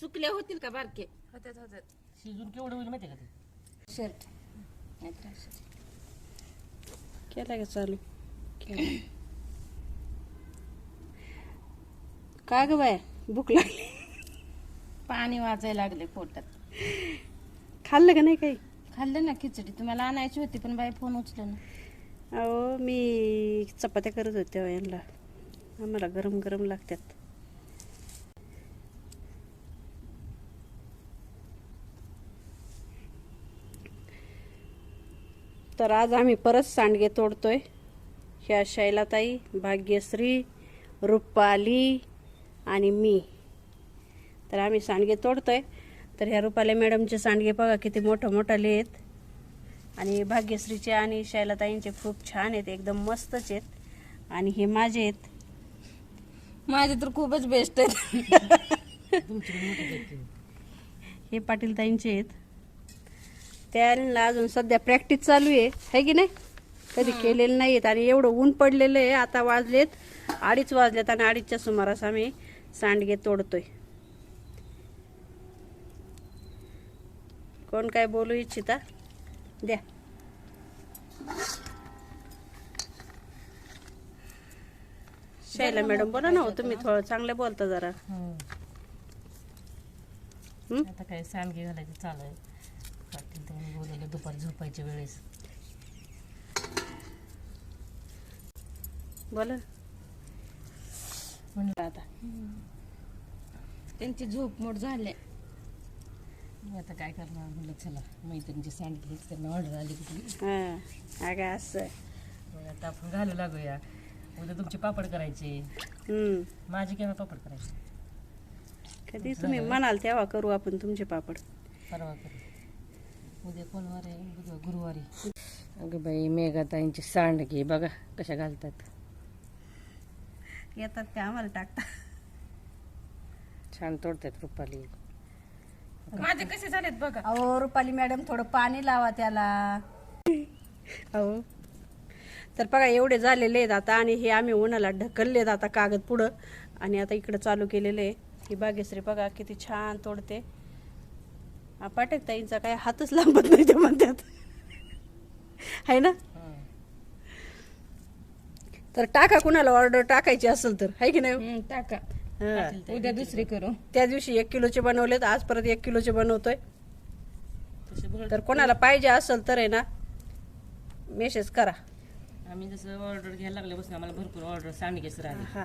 सुकले होतील का बारके? होत्यात होत्यात शिजून केवढं होईल माहिती का ते? शर्ट. केला का चालू? का ग बाय? भूक लागली. पाणी वाजायला लागले पोटात. खाल्लं का नाही काही? खाल्लं ना खिचडी. तुम्हाला आणायची होती पण बाई फोन उचल ना. अहो मी चपात्या करत होते तेव्हा यांना. आम्हाला गरम गरम लागतात. तर आज आम्ही परत सांडगे तोडतोय. ह्या शैलाताई भाग्यश्री रुपाली आणि मी. तर आम्ही सांडगे तोडतोय. तर ह्या रुपाली मॅडमचे सांडगे बघा किती मोठं मोठाले आहेत. आणि भाग्यश्रीचे आणि शैलाताईंचे खूप छान आहेत एकदम मस्तच आहेत. आणि हे माझे आहेत. माझे तर खूपच बेस्ट आहेत. हे पाटील ताईंचे आहेत. त्यांना अजून सध्या प्रॅक्टिस चालू आहे. है की नाही? कधी केलेलं नाहीत आणि एवढं ऊन पडलेलं आहे. आता वाजलेत अडीच वाजलेत आणि अडीचच्या सुमारास आम्ही सांडगे तोडतोय. कोण काय बोलू इच्छिता? द्या. शैला मॅडम बोला ना हो, तुम्ही थोडं चांगलं बोलता जरा. हं? आता काय सांडगे घालायचे चालू आहे. बोलवलं दुपारी झोपायच्या वेळेस. बोला. म्हणलं आता. त्यांची झोप मोड झाले. मी आता काय करणार म्हणलं चला मैत्रिणीची सांडगे हेच त्यांना ऑर्डर आली कुठली हा अगं असं. मग आता आपण घालू लागूया. उद्या तुमचे पापड करायचे. हम्म. माझे केव्हा पापड करायचे? कधी तुम्ही म्हणाल तेव्हा करू आपण तुमचे पापड. परवा करू. उद्या कोणवार आहे? बुधवार गुरुवारी. अगं बाई मेघाताईंचे सांडगे बघा कशा घालतात. येतात ते आम्हाला टाकता छान तोडतात रुपाली. माझे कसे झालेत बघा. अहो रुपाली मॅडम थोडं पाणी लावा त्याला. अहो तर बघा एवढे झालेले आहेत आता आणि हे आम्ही उन्हाला ढकललेत आता कागद पुढं. आणि आता इकडं चालू केलेलं आहे. ही बागेश्री बघा किती छान तोडते. पाठक ताईंचा काय हातच लांबत नाही ते म्हणतात आहे ना? तर टाका कुणाला ऑर्डर टाकायची असेल तर आहे की नाही? टाका. उद्या दुसरी करू. त्या दिवशी एक किलोचे बनवलेत आज परत एक किलोचे बनवतोय. तर कोणाला पाहिजे असेल तर आहे ना मेसेज करा. आम्ही जसं ऑर्डर घ्यायला लागल्यापासून आम्हाला भरपूर ऑर्डर सांडगेच राहिले. हा.